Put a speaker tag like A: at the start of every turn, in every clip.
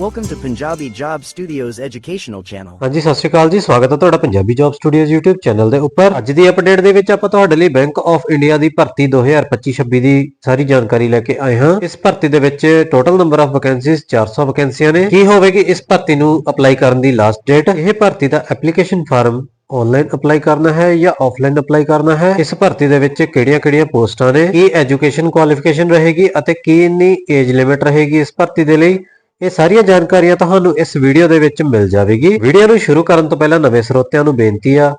A: Welcome to Punjabi Job Studios educational channel.
B: ਹਾਂਜੀ, ਸਤਿ ਸ਼੍ਰੀ ਅਕਾਲ ਜੀ। ਸਵਾਗਤ ਹੈ ਤੁਹਾਡਾ Punjabi job studios YouTube channel ਦੇ ਉੱਪਰ। ਅੱਜ ਦੀ ਅਪਡੇਟ ਦੇ ਵਿੱਚ ਆਪਾਂ ਤੁਹਾਡੇ ਲਈ ਬੈਂਕ ਆਫ ਇੰਡੀਆ ਦੀ ਭਰਤੀ 2025-26 ਦੀ ਸਾਰੀ ਜਾਣਕਾਰੀ ਲੈ ਕੇ ਆਏ ਹਾਂ। ਇਸ ਭਰਤੀ ਦੇ ਵਿੱਚ ਟੋਟਲ ਨੰਬਰ ਆਫ ਵੈਕੈਂਸੀਜ਼ 400 ਵੈਕੈਂਸੀਆਂ ਨੇ। ਕੀ ਹੋਵੇਗੀ ਇਸ ਭਰਤੀ ਨੂੰ ਅਪਲਾਈ ਕਰਨ ਦੀ ਲਾਸਟ ਡੇਟ ਇਹ ਭਰਤੀ ਦਾ ਐਪਲੀਕੇਸ਼ਨ ਫਾਰਮ ਆਨਲਾਈਨ ਅਪਲਾਈ ਕਰਨਾ ਹੈ ਜਾਂ ਆਫਲਾਈਨ ਅਪਲਾਈ ਕਰਨਾ ਹੈ? ਇਸ ਭਰਤੀ ਦੇ ਵਿੱਚ ਕਿਹੜੀਆਂ-ਕਿਹੜੀਆਂ ਪੋਸਟਾਂ ਨੇ? ਕੀ ਐਜੂਕੇਸ਼ਨ ਕੁਆਲੀਫਿਕੇਸ਼ਨ ਰਹੇਗੀ ਅਤੇ ਕਿੰਨੀ ਏਜ ਲਿਮਿਟ ਰਹੇਗੀ ਇਸ ਭਰਤੀ ਦੇ ਲਈ? ਇਹ ਸਾਰੀਆਂ ਜਾਣਕਾਰੀਆਂ ਤੁਹਾਨੂੰ ਇਸ ਵੀਡੀਓ ਦੇ ਵਿੱਚ ਮਿਲ ਜਾਵੇਗੀ। ਵੀਡੀਓ ਨੂੰ ਸ਼ੁਰੂ ਕਰਨ ਤੋਂ ਪਹਿਲਾਂ ਨਵੇਂ ਸਰੋਤਿਆਂ ਨੂੰ ਬੇਨਤੀ ਆ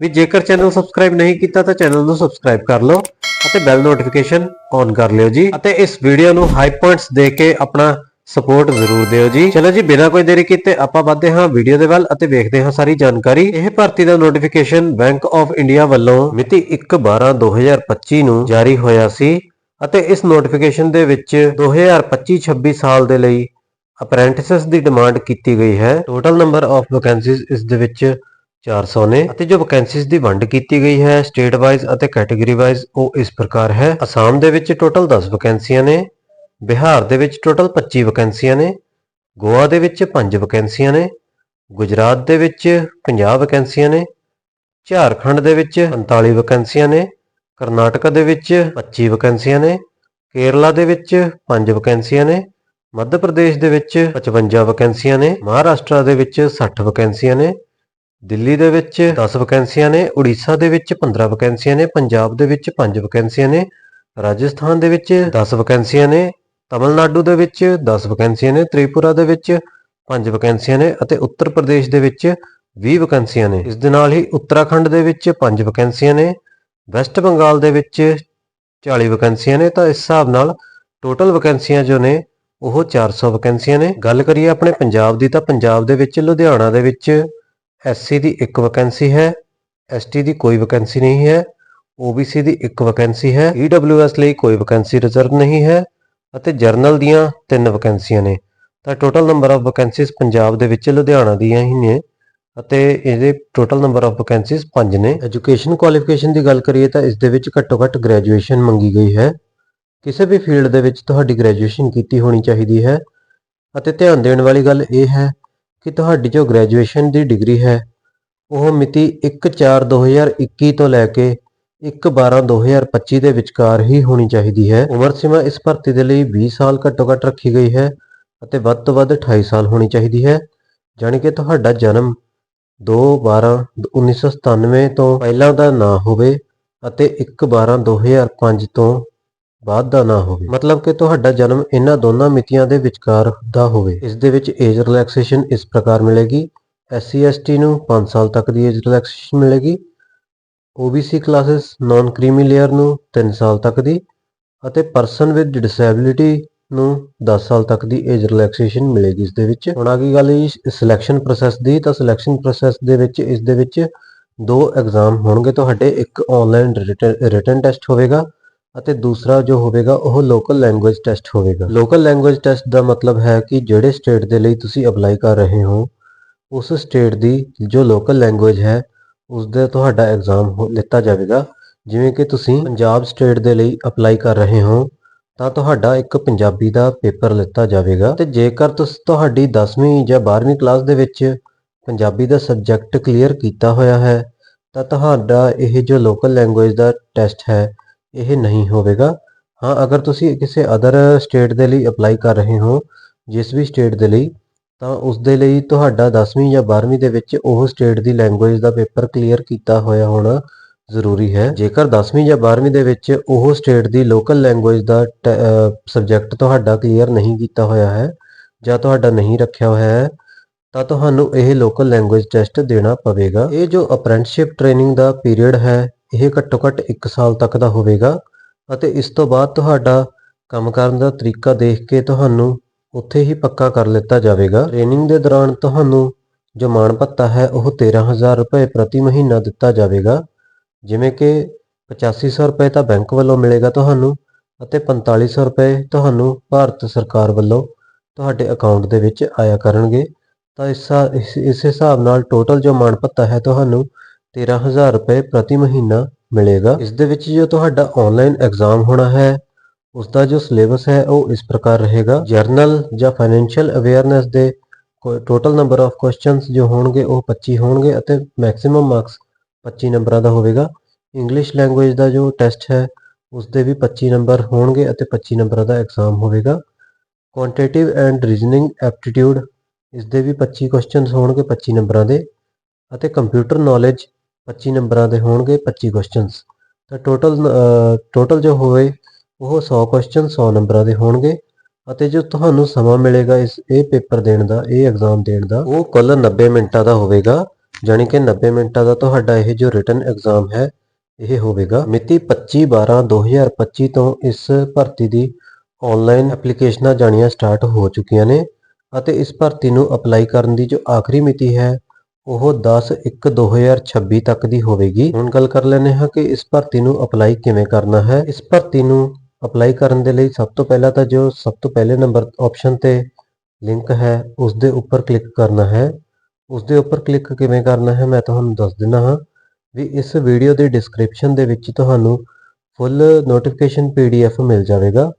B: ਵੀ ਜੇਕਰ ਚੈਨਲ ਸਬਸਕ੍ਰਾਈਬ ਨਹੀਂ ਕੀਤਾ ਤਾਂ ਚੈਨਲ ਨੂੰ ਸਬਸਕ੍ਰਾਈਬ ਕਰ ਲਓ ਅਤੇ ਬੈਲ ਨੋਟੀਫਿਕੇਸ਼ਨ ਔਨ ਕਰ ਲਿਓ ਜੀ। ਅਤੇ ਇਸ ਵੀਡੀਓ ਨੂੰ ਹਾਈ ਪੁਆਇੰਟਸ ਦੇ ਕੇ ਆਪਣਾ ਸਪੋਰਟ ਜ਼ਰੂਰ ਦਿਓ ਜੀ। ਚਲੋ ਜੀ, ਬਿਨਾਂ ਕੋਈ ਦੇਰੀ ਕੀਤੇ ਆਪਾਂ ਵਧਦੇ ਹਾਂ ਵੀਡੀਓ ਦੇ ਵੱਲ ਅਤੇ ਵੇਖਦੇ ਹਾਂ ਸਾਰੀ ਜਾਣਕਾਰੀ। ਇਹ ਭਰਤੀ ਦਾ ਨੋਟੀਫਿਕੇਸ਼ਨ ਬੈਂਕ ਆਫ ਇੰਡੀਆ ਵੱਲੋਂ ਮਿਤੀ 1/12/2025 ਨੂੰ ਜਾਰੀ ਹੋਇਆ ਸੀ ਅਤੇ ਇਸ ਨੋਟੀਫਿਕੇਸ਼ਨ ਦੇ ਵਿੱਚ 2025-26 ਸਾਲ ਦੇ ਲਈ ਅਪ੍ਰੈਂਟਿਸਸ ਦੀ ਡਿਮਾਂਡ ਕੀਤੀ ਗਈ ਹੈ। ਟੋਟਲ ਨੰਬਰ ਆਫ ਵੈਕੈਂਸੀਜ਼ ਇਸ ਦੇ ਵਿੱਚ 400 ਨੇ ਅਤੇ ਜੋ ਵੈਕੈਂਸੀਜ਼ ਦੀ ਵੰਡ ਕੀਤੀ ਗਈ ਹੈ ਸਟੇਟ ਵਾਈਜ਼ ਅਤੇ ਕੈਟਾਗਰੀ ਵਾਈਜ਼ ਉਹ ਇਸ ਪ੍ਰਕਾਰ ਹੈ। ਅਸਾਮ ਦੇ ਵਿੱਚ ਟੋਟਲ 10 ਵੈਕੈਂਸੀਆਂ ਨੇ, ਬਿਹਾਰ ਦੇ ਵਿੱਚ ਟੋਟਲ 25 ਵੈਕੈਂਸੀਆਂ ਨੇ, ਗੋਆ ਦੇ ਵਿੱਚ 5 ਵੈਕੈਂਸੀਆਂ ਨੇ, ਗੁਜਰਾਤ ਦੇ ਵਿੱਚ 50 ਵੈਕੈਂਸੀਆਂ ਨੇ, ਝਾਰਖੰਡ ਦੇ ਵਿੱਚ 45 ਵੈਕੈਂਸੀਆਂ ਨੇ, ਕਰਨਾਟਕਾ ਦੇ ਵਿੱਚ 25 ਵੈਕੈਂਸੀਆਂ ਨੇ, ਕੇਰਲਾ ਦੇ ਵਿੱਚ 5 ਵੈਕੈਂਸੀਆਂ ਨੇ ਮੱਧ ਪ੍ਰਦੇਸ਼ ਦੇ ਵਿੱਚ 55 ਵੈਕੈਂਸੀਆਂ ਨੇ ਮਹਾਰਾਸ਼ਟਰ ਦੇ ਵਿੱਚ 60 ਵੈਕੈਂਸੀਆਂ ਨੇ ਦਿੱਲੀ ਦੇ ਵਿੱਚ 10 ਵੈਕੈਂਸੀਆਂ ਨੇ ਉੜੀਸਾ ਦੇ ਵਿੱਚ 15 ਵੈਕੈਂਸੀਆਂ ਨੇ ਪੰਜਾਬ ਦੇ ਵਿੱਚ 5 ਵੈਕੈਂਸੀਆਂ ਨੇ ਰਾਜਸਥਾਨ ਦੇ ਵਿੱਚ 10 ਵੈਕੈਂਸੀਆਂ ਨੇ ਤਮਿਲਨਾਡੂ ਦੇ ਵਿੱਚ 10 ਵੈਕੈਂਸੀਆਂ ਨੇ ਤ੍ਰਿਪੁਰਾ ਦੇ ਵਿੱਚ 5 ਵੈਕੈਂਸੀਆਂ ਨੇ ਅਤੇ ਉੱਤਰ ਪ੍ਰਦੇਸ਼ ਦੇ ਵਿੱਚ 20 ਵੈਕੈਂਸੀਆਂ ਨੇ ਇਸ ਦੇ ਨਾਲ ਹੀ ਉੱਤਰਾਖੰਡ ਦੇ ਵਿੱਚ 5 ਵੈਕੈਂਸੀਆਂ ਨੇ ਵੈਸਟ ਬੰਗਾਲ ਦੇ ਵਿੱਚ 40 ਵੈਕੈਂਸੀਆਂ ਨੇ ਤਾਂ ਇਸ ਹਿਸਾਬ ਨਾਲ ਟੋਟਲ ਵੈਕੈਂਸੀਆਂ ਜੋ ਨੇ ਉਹ 400 ਵੈਕੈਂਸੀਆਂ ਨੇ। ਗੱਲ ਕਰੀਏ ਆਪਣੇ ਪੰਜਾਬ ਦੀ ਤਾਂ ਪੰਜਾਬ ਦੇ ਵਿੱਚ, ਲੁਧਿਆਣਾ ਦੇ ਵਿੱਚ ਐਸਸੀ ਦੀ ਇੱਕ ਵੈਕੈਂਸੀ ਹੈ ਐਸਟੀ ਦੀ ਕੋਈ ਵੈਕੈਂਸੀ ਨਹੀਂ ਹੈ OBC ਦੀ ਇੱਕ ਵੈਕੈਂਸੀ ਹੈ EWS ਲਈ ਕੋਈ ਵੈਕੈਂਸੀ ਰਿਜ਼ਰਵ ਨਹੀਂ ਹੈ ਅਤੇ ਜਰਨਲ ਦੀਆਂ ਤਿੰਨ ਵੈਕੈਂਸੀਆਂ ਨੇ। ਤਾਂ total number of vacancies Punjab ਦੇ ਵਿੱਚ, ਲੁਧਿਆਣਾ ਦੀਆਂ ਹੀ ਨੇ ਅਤੇ ਇਹਦੇ ਟੋਟਲ ਨੰਬਰ ਆਫ ਵੈਕੈਂਸੀਜ਼ 5 ਨੇ। ਐਜੂਕੇਸ਼ਨ ਕੁਆਲੀਫਿਕੇਸ਼ਨ ਦੀ ਗੱਲ ਕਰੀਏ ਤਾਂ ਇਸ ਦੇ ਵਿੱਚ ਘੱਟੋ ਘੱਟ ਗ੍ਰੈਜੂਏਸ਼ਨ ਮੰਗੀ ਗਈ ਹੈ। ਕਿਸੇ ਵੀ ਫੀਲਡ ਦੇ ਵਿੱਚ ਤੁਹਾਡੀ ਗ੍ਰੈਜੂਏਸ਼ਨ ਕੀਤੀ ਹੋਣੀ ਚਾਹੀਦੀ ਹੈ ਅਤੇ ਧਿਆਨ ਦੇਣ ਵਾਲੀ ਗੱਲ ਇਹ ਹੈ ਕਿ ਤੁਹਾਡੀ ਜੋ ਗ੍ਰੈਜੂਏਸ਼ਨ ਦੀ ਡਿਗਰੀ ਹੈ, ਉਹ ਮਿਤੀ 1/4/2021 ਤੋਂ ਲੈ ਕੇ 1/12/2025 ਦੇ ਵਿਚਕਾਰ ਹੀ ਹੋਣੀ ਚਾਹੀਦੀ ਹੈ। ਉਮਰ ਸੀਮਾ ਇਸ ਭਰਤੀ ਦੇ ਲਈ 20 ਸਾਲ ਘੱਟੋ ਘੱਟ ਰੱਖੀ ਗਈ ਹੈ ਅਤੇ ਵੱਧ ਤੋਂ ਵੱਧ 28 ਸਾਲ ਹੋਣੀ ਚਾਹੀਦੀ ਹੈ, ਜਾਣੀ ਕਿ ਤੁਹਾਡਾ ਜਨਮ 2/12/1997 ਤੋਂ ਪਹਿਲਾਂ ਦਾ ਨਾ ਹੋਵੇ ਅਤੇ 1/12/2005 ਤੋਂ ਬਾਅਦ ਦਾ ਨਾ ਹੋਵੇ। ਮਤਲਬ ਕਿ ਤੁਹਾਡਾ ਜਨਮ ਇਹਨਾਂ ਦੋਨਾਂ ਮਿਤੀਆਂ ਦੇ ਵਿਚਕਾਰ ਦਾ ਹੋਵੇ। ਇਸ ਦੇ ਵਿੱਚ ਏਜ ਰਿਲੈਕਸੇਸ਼ਨ ਇਸ ਪ੍ਰਕਾਰ ਮਿਲੇਗੀ। SC ST ਨੂੰ 5 ਸਾਲ ਤੱਕ ਦੀ ਏਜ ਰਿਲੈਕਸੇਸ਼ਨ ਮਿਲੇਗੀ। OBC classes non creamy layer ਨੂੰ 3 ਸਾਲ ਤੱਕ ਦੀ ਅਤੇ ਪਰਸਨ ਵਿਦ ਡਿਸੇਬਿਲਿਟੀ ਨੂੰ 10 ਸਾਲ ਤੱਕ ਦੀ ਏਜ ਰਿਲੈਕਸੇਸ਼ਨ ਮਿਲੇਗੀ ਇਸ ਦੇ ਵਿੱਚ। ਹੁਣ ਆ ਗਈ ਗੱਲ ਸਿਲੈਕਸ਼ਨ ਪ੍ਰੋਸੈਸ ਦੀ। ਤਾਂ ਸਿਲੈਕਸ਼ਨ ਪ੍ਰੋਸੈਸ ਦੇ ਵਿੱਚ ਇਸ ਦੇ ਵਿੱਚ ਦੋ ਐਗਜ਼ਾਮ ਹੋਣਗੇ। ਤੁਹਾਡੇ ਇੱਕ ਆਨਲਾਈਨ ਰਿਟਨ ਟੈਸਟ ਹੋਵੇਗਾ। ਅਤੇ ਦੂਸਰਾ ਜੋ ਹੋਵੇਗਾ, ਉਹ ਲੋਕਲ ਲੈਂਗੁਏਜ ਟੈਸਟ ਹੋਵੇਗਾ। ਲੋਕਲ ਲੈਂਗੁਏਜ ਟੈਸਟ ਦਾ ਮਤਲਬ ਹੈ ਕਿ ਜਿਹੜੇ ਸਟੇਟ ਦੇ ਲਈ ਤੁਸੀਂ ਅਪਲਾਈ ਕਰ ਰਹੇ ਹੋ, ਉਸ ਸਟੇਟ ਦੀ ਜੋ ਲੋਕਲ ਲੈਂਗੁਏਜ ਹੈ, ਉਸ ਦਾ ਤੁਹਾਡਾ ਐਗਜ਼ਾਮ ਲਿੱਤਾ ਜਾਵੇਗਾ। ਜਿਵੇਂ ਕਿ ਤੁਸੀਂ ਪੰਜਾਬ ਸਟੇਟ ਦੇ ਲਈ ਅਪਲਾਈ ਕਰ ਰਹੇ ਹੋ, ਤਾਂ ਤੁਹਾਡਾ ਇੱਕ ਪੰਜਾਬੀ ਦਾ ਪੇਪਰ ਲਿੱਤਾ ਜਾਵੇਗਾ। ਤੇ ਜੇਕਰ ਤੁਸੀਂ, ਤੁਹਾਡੀ 10ਵੀਂ ਜਾਂ 12ਵੀਂ ਕਲਾਸ ਦੇ ਵਿੱਚ ਪੰਜਾਬੀ ਦਾ ਸਬਜੈਕਟ ਕਲੀਅਰ ਕੀਤਾ ਹੋਇਆ ਹੈ, ਤਾਂ ਤੁਹਾਡਾ ਇਹ ਜੋ ਲੋਕਲ ਲੈਂਗੁਏਜ ਦਾ ਟੈਸਟ ਹੈ ਇਹ ਨਹੀਂ ਹੋਵੇਗਾ। ਹਾਂ, ਅਗਰ ਤੁਸੀਂ ਕਿਸੇ ਅਦਰ ਸਟੇਟ ਦੇ ਲਈ ਅਪਲਾਈ ਕਰ ਰਹੇ ਹੋ, ਜਿਸ ਵੀ ਸਟੇਟ ਦੇ ਲਈ, ਤਾਂ ਉਸ ਦੇ ਲਈ ਤੁਹਾਡਾ 10ਵੀਂ ਜਾਂ 12ਵੀਂ ਦੇ ਵਿੱਚ ਉਹ ਸਟੇਟ ਦੀ ਲੈਂਗੁਏਜ ਦਾ ਪੇਪਰ ਕਲੀਅਰ ਕੀਤਾ ਹੋਇਆ ਹੋਣਾ ਜ਼ਰੂਰੀ ਹੈ। ਜੇਕਰ 10ਵੀਂ ਜਾਂ 12ਵੀਂ ਦੇ ਵਿੱਚ ਉਹ ਸਟੇਟ ਦੀ ਲੋਕਲ ਲੈਂਗੁਏਜ ਦਾ ਸਬਜੈਕਟ ਤੁਹਾਡਾ ਕਲੀਅਰ ਨਹੀਂ ਕੀਤਾ ਹੋਇਆ ਹੈ ਜਾਂ ਤੁਹਾਡਾ ਨਹੀਂ ਰੱਖਿਆ ਹੋਇਆ ਹੈ, ਤਾਂ ਤੁਹਾਨੂੰ ਇਹ ਲੋਕਲ ਲੈਂਗੁਏਜ ਟੈਸਟ ਦੇਣਾ ਪਵੇਗਾ। ਇਹ ਜੋ ਅਪ੍ਰੈਂਟਿਸਸ਼ਿਪ ਟ੍ਰੇਨਿੰਗ ਦਾ ਪੀਰੀਅਡ ਹੈ ਇਹ ਘੱਟੋ ਘੱਟ 1 ਸਾਲ ਤੱਕ ਦਾ ਹੋਵੇਗਾ ਅਤੇ ਇਸ ਤੋਂ ਬਾਅਦ ਤੁਹਾਡਾ ਕੰਮ ਕਰਨ ਦਾ ਤਰੀਕਾ ਦੇਖ ਕੇ ਤੁਹਾਨੂੰ ਉੱਥੇ ਹੀ ਪੱਕਾ ਕਰ ਲਿੱਤਾ ਜਾਵੇਗਾ। ਟ੍ਰੇਨਿੰਗ ਦੇ ਦੌਰਾਨ ਤੁਹਾਨੂੰ ਜੋ ਮਾਣ ਭੱਤਾ ਹੈ, ਉਹ 13000 ਰੁਪਏ ਪ੍ਰਤੀ ਮਹੀਨਾ ਦਿੱਤਾ ਜਾਵੇਗਾ। ਜਿਵੇਂ ਕਿ 8500 ਰੁਪਏ ਤਾਂ ਬੈਂਕ ਵੱਲੋਂ ਮਿਲੇਗਾ ਤੁਹਾਨੂੰ ਅਤੇ 4500 ਰੁਪਏ ਤੁਹਾਨੂੰ ਭਾਰਤ ਸਰਕਾਰ ਵੱਲੋਂ ਤੁਹਾਡੇ ਅਕਾਊਂਟ ਦੇ ਵਿੱਚ ਆਇਆ ਕਰਨਗੇ। ਤਾਂ ਇਸ ਇਸ ਇਸ ਹਿਸਾਬ ਨਾਲ ਟੋਟਲ ਜੋ ਮਾਣ ਭੱਤਾ ਹੈ, ਤੁਹਾਨੂੰ 13000 ਰੁਪਏ ਪ੍ਰਤੀ ਮਹੀਨਾ ਮਿਲੇਗਾ। ਇਸ ਦੇ ਵਿੱਚ ਜੋ ਤੁਹਾਡਾ ਆਨਲਾਈਨ ਐਗਜ਼ਾਮ ਹੋਣਾ ਹੈ ਉਸ ਦਾ ਜੋ ਸਿਲੇਬਸ ਹੈ, ਉਹ ਇਸ ਪ੍ਰਕਾਰ ਰਹੇਗਾ। ਜਰਨਲ ਜਾਂ ਫਾਈਨੈਂਸ਼ੀਅਲ ਅਵੇਅਰਨੈਸ ਦੇ ਟੋਟਲ ਨੰਬਰ ਆਫ ਕੁਐਸਚਨਸ ਜੋ ਹੋਣਗੇ, ਉਹ 25 ਹੋਣਗੇ ਅਤੇ ਮੈਕਸਿਮਮ ਮਾਰਕਸ 25 ਨੰਬਰਾਂ ਦਾ ਹੋਵੇਗਾ। ਇੰਗਲਿਸ਼ ਲੈਂਗੁਏਜ ਦਾ ਜੋ ਟੈਸਟ ਹੈ ਉਸ ਦੇ ਵੀ 25 ਨੰਬਰ ਹੋਣਗੇ ਅਤੇ 25 ਨੰਬਰਾਂ ਦਾ ਐਗਜ਼ਾਮ ਹੋਵੇਗਾ। ਕੁਆਂਟੀਟਿਵ ਐਂਡ ਰੀਜ਼ਨਿੰਗ ਐਪਟੀਟਿਊਡ ਇਸ ਦੇ ਵੀ 25 ਕੁਐਸਚਨਸ ਹੋਣਗੇ 25 ਨੰਬਰਾਂ ਦੇ ਅਤੇ ਕੰਪਿਊਟਰ ਨੌਲੇਜ 25 ਨੰਬਰਾਂ ਦੇ ਹੋਣਗੇ 25 ਕੁਐਸਚਨਸ ਤਾਂ ਟੋਟਲ ਟੋਟਲ ਜੋ ਹੋਵੇ, ਉਹ 100 ਕੁਐਸਚਨ 100 ਨੰਬਰਾਂ ਦੇ ਹੋਣਗੇ ਅਤੇ ਜੋ ਤੁਹਾਨੂੰ ਸਮਾਂ ਮਿਲੇਗਾ ਇਸ, ਇਹ ਪੇਪਰ ਦੇਣ ਦਾ, ਇਹ ਐਗਜ਼ਾਮ ਦੇਣ ਦਾ, ਉਹ ਕੁੱਲ 90 ਮਿੰਟਾਂ ਦਾ ਹੋਵੇਗਾ। ਜਾਣੀ ਕਿ 90 ਮਿੰਟਾਂ ਦਾ ਤੁਹਾਡਾ ਇਹ ਜੋ ਰਿਟਨ ਐਗਜ਼ਾਮ ਹੈ, ਇਹ ਹੋਵੇਗਾ। ਮਿਤੀ 25/12/2025 ਤੋਂ ਇਸ ਭਰਤੀ ਦੀ ਆਨਲਾਈਨ ਐਪਲੀਕੇਸ਼ਨਾਂ ਜਾਣੀਆਂ ਸਟਾਰਟ ਹੋ ਚੁੱਕੀਆਂ ਨੇ ਅਤੇ ਇਸ ਭਰਤੀ ਨੂੰ ਅਪਲਾਈ ਕਰਨ ਦੀ ਜੋ ਆਖਰੀ ਮਿਤੀ ਹੈ ਉਹ 10/1/2026 ਤੱਕ ਦੀ ਹੋਵੇਗੀ। ਹੁਣ ਗੱਲ ਕਰ ਲੈਂਦੇ ਹਾਂ ਕਿ ਇਸ ਭਰਤੀ ਨੂੰ ਅਪਲਾਈ ਕਿਵੇਂ ਕਰਨਾ ਹੈ। ਇਸ ਭਰਤੀ ਨੂੰ ਅਪਲਾਈ ਕਰਨ ਦੇ ਲਈ ਸਭ ਤੋਂ ਪਹਿਲਾਂ ਤਾਂ ਜੋ ਸਭ ਤੋਂ ਪਹਿਲੇ ਨੰਬਰ ਆਪਸ਼ਨ ਤੇ ਲਿੰਕ ਹੈ, ਉਸ ਦੇ ਉੱਪਰ ਕਲਿੱਕ ਕਰਨਾ ਹੈ। ਉਸ ਦੇ ਉੱਪਰ ਕਲਿੱਕ ਕਿਵੇਂ ਕਰਨਾ ਹੈ, ਮੈਂ ਤੁਹਾਨੂੰ ਦੱਸ ਦਿੰਦਾ ਹਾਂ ਵੀ ਇਸ ਵੀਡੀਓ ਦੇ ਡਿਸਕ੍ਰਿਪਸ਼ਨ ਦੇ ਵਿੱਚ ਤੁਹਾਨੂੰ ਫੁੱਲ ਨੋਟੀਫਿਕੇਸ਼ਨ ਪੀਡੀਐਫ ਮਿਲ ਜਾਵੇਗਾ।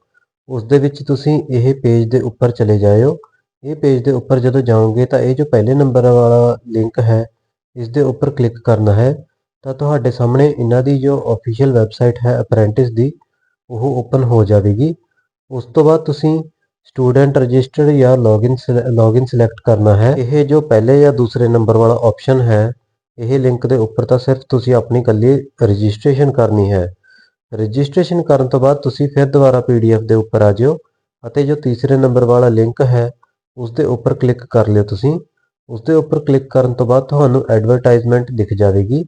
B: ਉਸ ਦੇ ਵਿੱਚ ਤੁਸੀਂ ਇਹ ਪੇਜ ਦੇ ਉੱਪਰ ਚਲੇ ਜਾਇਓ। ਇਹ ਪੇਜ ਦੇ ਉੱਪਰ ਜਦੋਂ ਜਾਓਗੇ ਤਾਂ ਇਹ ਜੋ ਪਹਿਲੇ ਨੰਬਰ ਵਾਲਾ ਲਿੰਕ ਹੈ, ਇਸ ਦੇ ਉੱਪਰ ਕਲਿੱਕ ਕਰਨਾ ਹੈ। ਤਾਂ ਤੁਹਾਡੇ ਸਾਹਮਣੇ ਇਹਨਾਂ ਦੀ ਜੋ ਅਫੀਸ਼ੀਅਲ ਵੈਬਸਾਈਟ ਹੈ ਅਪ੍ਰੈਂਟਿਸ ਦੀ, ਉਹ ਓਪਨ ਹੋ ਜਾਵੇਗੀ। ਉਸ ਤੋਂ ਬਾਅਦ ਤੁਸੀਂ ਸਟੂਡੈਂਟ ਰਜਿਸਟਰਡ ਜਾਂ ਲੌਗਇਨ ਲੌਗਇਨ ਸਿਲੈਕਟ ਕਰਨਾ ਹੈ। ਇਹ ਜੋ ਪਹਿਲੇ ਜਾਂ ਦੂਸਰੇ ਨੰਬਰ ਵਾਲਾ ਆਪਸ਼ਨ ਹੈ, ਇਹ ਲਿੰਕ ਦੇ ਉੱਪਰ ਤਾਂ ਸਿਰਫ ਤੁਸੀਂ ਆਪਣੀ ਇਕੱਲੀ ਰਜਿਸਟ੍ਰੇਸ਼ਨ ਕਰਨੀ ਹੈ। ਰਜਿਸਟ੍ਰੇਸ਼ਨ ਕਰਨ ਤੋਂ ਬਾਅਦ ਤੁਸੀਂ ਫਿਰ ਦੁਬਾਰਾ ਪੀਡੀਐਫ ਦੇ ਉੱਪਰ ਆ ਜਿਓ ਅਤੇ ਜੋ ਤੀਸਰੇ ਨੰਬਰ ਵਾਲਾ ਲਿੰਕ ਹੈ ਉਸ ਦੇ ਉੱਪਰ ਕਲਿੱਕ ਕਰ ਲਿਓ ਤੁਸੀਂ। ਉਸ ਦੇ ਉੱਪਰ ਕਲਿੱਕ ਕਰਨ ਤੋਂ ਬਾਅਦ ਤੁਹਾਨੂੰ ਐਡਵਰਟਾਈਜ਼ਮੈਂਟ ਦਿਖ ਜਾਵੇਗੀ।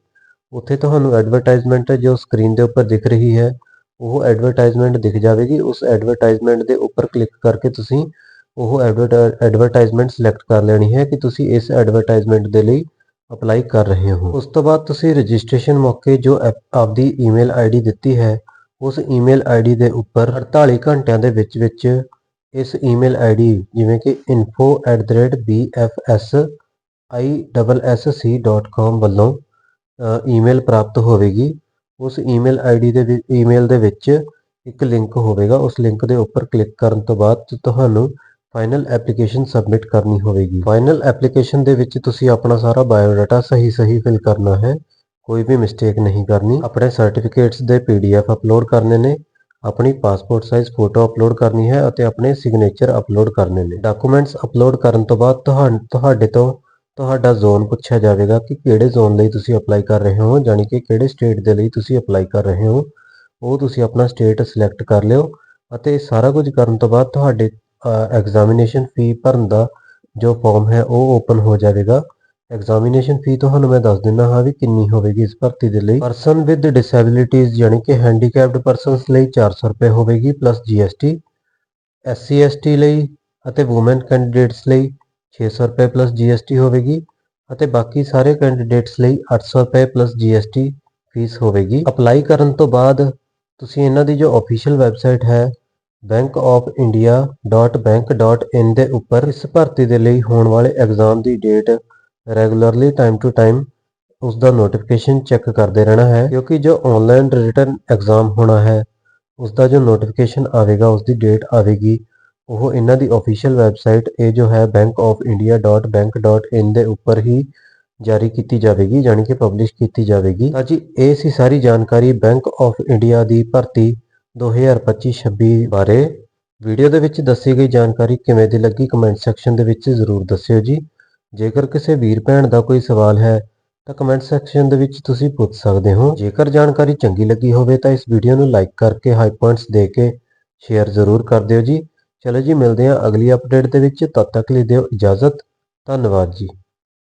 B: ਉੱਥੇ ਤੁਹਾਨੂੰ ਐਡਵਰਟਾਈਜ਼ਮੈਂਟ ਜੋ ਸਕਰੀਨ ਦੇ ਉੱਪਰ ਦਿਖ ਰਹੀ ਹੈ, ਉਹ ਐਡਵਰਟਾਈਜ਼ਮੈਂਟ ਦਿਖ ਜਾਵੇਗੀ। ਉਸ ਐਡਵਰਟਾਈਜ਼ਮੈਂਟ ਦੇ ਉੱਪਰ ਕਲਿੱਕ ਕਰਕੇ ਤੁਸੀਂ ਉਹ ਐਡਵਰਟਾਈਜ਼ਮੈਂਟ ਸਿਲੈਕਟ ਕਰ ਲੈਣੀ ਹੈ ਕਿ ਤੁਸੀਂ ਇਸ ਐਡਵਰਟਾਈਜ਼ਮੈਂਟ ਦੇ ਲਈ ਅਪਲਾਈ ਕਰ ਰਹੇ ਹੋ। ਉਸ ਤੋਂ ਬਾਅਦ ਤੁਸੀਂ ਰਜਿਸਟ੍ਰੇਸ਼ਨ ਮੌਕੇ ਜੋ ਐਪ- ਆਪਦੀ ਈਮੇਲ ਆਈਡੀ ਦਿੱਤੀ ਹੈ, ਉਸ ਈਮੇਲ ਆਈਡੀ ਦੇ ਉੱਪਰ 48 ਘੰਟਿਆਂ ਦੇ ਵਿੱਚ ਵਿੱਚ ਇਸ ਈਮੇਲ ਆਈਡੀ ਜਿਵੇਂ ਕਿ info@bfsisc.com ਵੱਲੋਂ ਈਮੇਲ ਪ੍ਰਾਪਤ ਹੋਵੇਗੀ। ਉਸ ਈਮੇਲ ਆਈਡੀ ਦੇ ਵਿੱਚ ਈਮੇਲ ਦੇ ਵਿੱਚ ਇੱਕ ਲਿੰਕ ਹੋਵੇਗਾ। ਉਸ ਲਿੰਕ ਦੇ ਉੱਪਰ ਕਲਿੱਕ ਕਰਨ ਤੋਂ ਬਾਅਦ ਤੁਹਾਨੂੰ ਫਾਈਨਲ ਐਪਲੀਕੇਸ਼ਨ ਸਬਮਿਟ ਕਰਨੀ ਹੋਵੇਗੀ। ਫਾਈਨਲ ਐਪਲੀਕੇਸ਼ਨ ਦੇ ਵਿੱਚ ਤੁਸੀਂ ਆਪਣਾ ਸਾਰਾ ਬਾਇਓਡਾਟਾ ਸਹੀ ਸਹੀ ਫਿਲ ਕਰਨਾ ਹੈ। ਕੋਈ ਵੀ ਮਿਸਟੇਕ ਨਹੀਂ ਕਰਨੀ। ਆਪਣੇ ਸਰਟੀਫਿਕੇਟਸ ਦੇ ਪੀਡੀਐਫ ਅਪਲੋਡ ਕਰਨੇ ਨੇ। ਆਪਣੀ ਪਾਸਪੋਰਟ ਸਾਈਜ਼ ਫੋਟੋ ਅਪਲੋਡ ਕਰਨੀ ਹੈ ਅਤੇ ਆਪਣੇ ਸਿਗਨੇਚਰ ਅਪਲੋਡ ਕਰਨੇ ਨੇ। ਡਾਕੂਮੈਂਟਸ ਅਪਲੋਡ ਕਰਨ ਤੋਂ ਬਾਅਦ ਤੁਹਾਨੂੰ, ਤੁਹਾਡੇ ਤੋਂ ਤੁਹਾਡਾ ਜ਼ੋਨ ਪੁੱਛਿਆ ਜਾਵੇਗਾ ਕਿ ਕਿਹੜੇ ਜ਼ੋਨ ਲਈ ਤੁਸੀਂ ਅਪਲਾਈ ਕਰ ਰਹੇ ਹੋ ਯਾਨੀ ਕਿ ਕਿਹੜੇ ਸਟੇਟ ਦੇ ਲਈ ਤੁਸੀਂ ਅਪਲਾਈ ਕਰ ਰਹੇ ਹੋ। ਉਹ ਤੁਸੀਂ ਆਪਣਾ ਸਟੇਟ ਸਿਲੈਕਟ ਕਰ ਲਿਓ ਅਤੇ ਸਾਰਾ ਕੁਝ ਕਰਨ ਤੋਂ ਬਾਅਦ ਤੁਹਾਡੇ ਐਗਜ਼ਾਮੀਨੇਸ਼ਨ ਫੀ ਭਰਨ ਦਾ ਜੋ ਫਾਰਮ ਹੈ ਉਹ ਓਪਨ ਹੋ ਜਾਵੇਗਾ। ਐਗਜ਼ਾਮੀਨੇਸ਼ਨ ਫੀ ਤੁਹਾਨੂੰ ਮੈਂ ਦੱਸ ਦਿੰਦਾ ਹਾਂ ਵੀ ਕਿੰਨੀ ਹੋਵੇਗੀ ਇਸ ਭਰਤੀ ਦੇ ਲਈ। ਪਰਸਨ ਵਿਦ ਡਿਸੇਬਿਲਿਟੀਜ਼ ਯਾਨੀ ਕਿ ਹੈਂਡੀਕੈਪਡ ਪਰਸਨਸ ਲਈ 400 ਰੁਪਏ ਹੋਵੇਗੀ ਪਲੱਸ GST SC ST ਲਈ ਅਤੇ ਔਮਨ ਕੈਂਡੀਡੇਟਸ ਲਈ 600 ਰੁਪਏ ਪਲੱਸ GST ਹੋਵੇਗੀ ਅਤੇ ਬਾਕੀ ਸਾਰੇ ਕੈਂਡੀਡੇਟਸ ਲਈ 800 ਰੁਪਏ ਪਲੱਸ GST ਫੀਸ ਹੋਵੇਗੀ। ਅਪਲਾਈ ਕਰਨ ਤੋਂ ਬਾਅਦ ਤੁਸੀਂ ਇਹਨਾਂ ਦੀ ਜੋ ਅਫੀਸ਼ੀਅਲ ਵੈਬਸਾਈਟ ਹੈ bankofindia.bank.in ਦੇ ਉੱਪਰ ਇਸ ਭਰਤੀ ਦੇ ਲਈ ਹੋਣ ਵਾਲੇ exam the date regularly time to time ਉਸ ਦਾ ਨੋਟੀਫਿਕੇਸ਼ਨ ਚੈੱਕ ਕਰਦੇ ਰਹਿਣਾ ਹੈ, ਕਿਉਂਕਿ ਜੋ ਆਨਲਾਈਨ ਰਿਟਨ ਐਗਜ਼ਾਮ ਹੋਣਾ ਹੈ ਉਸ ਦਾ ਜੋ ਨੋਟੀਫਿਕੇਸ਼ਨ ਆਵੇਗਾ ਉਸ ਦੀ ਡੇਟ ਆਵੇਗੀ, ਉਹ ਇਹਨਾਂ ਦੀ ਅਫੀਸ਼ੀਅਲ ਵੈਬਸਾਈਟ ਇਹ ਜੋ ਹੈ bankofindia.bank.in ਦੇ ਉੱਪਰ ਹੀ ਜਾਰੀ ਕੀਤੀ ਜਾਵੇਗੀ ਯਾਨੀ ਕਿ ਪਬਲਿਸ਼ ਕੀਤੀ ਜਾਵੇਗੀ। ਤਾਂ ਜੀ, ਇਹ ਸੀ ਸਾਰੀ ਜਾਣਕਾਰੀ ਬੈਂਕ ਆਫ ਇੰਡੀਆ ਦੀ ਭਰਤੀ 2025-26 ਬਾਰੇ। ਵੀਡੀਓ ਦੇ ਵਿੱਚ ਦੱਸੀ ਗਈ ਜਾਣਕਾਰੀ ਕਿਵੇਂ ਦੀ ਲੱਗੀ ਕਮੈਂਟ ਸੈਕਸ਼ਨ ਦੇ ਵਿੱਚ ਜ਼ਰੂਰ ਦੱਸਿਓ ਜੀ। ਜੇਕਰ ਕਿਸੇ ਵੀਰ ਭੈਣ ਦਾ ਕੋਈ ਸਵਾਲ ਹੈ, ਤਾਂ ਕਮੈਂਟ ਸੈਕਸ਼ਨ ਦੇ ਵਿੱਚ ਤੁਸੀਂ ਪੁੱਛ ਸਕਦੇ ਹੋ। ਜੇਕਰ ਜਾਣਕਾਰੀ ਚੰਗੀ ਲੱਗੀ ਹੋਵੇ, ਤਾਂ ਇਸ ਵੀਡੀਓ ਨੂੰ ਲਾਈਕ ਕਰਕੇ ਹਾਈ ਪੁਆਇੰਟਸ ਦੇ ਕੇ ਸ਼ੇਅਰ ਜ਼ਰੂਰ ਕਰ ਦਿਓ ਜੀ। ਚਲੋ ਜੀ, ਮਿਲਦੇ ਹਾਂ ਅਗਲੀ ਅਪਡੇਟ ਦੇ ਵਿੱਚ। ਤਦ ਤੱਕ ਲਈ ਦਿਓ ਇਜਾਜ਼ਤ। ਧੰਨਵਾਦ ਜੀ।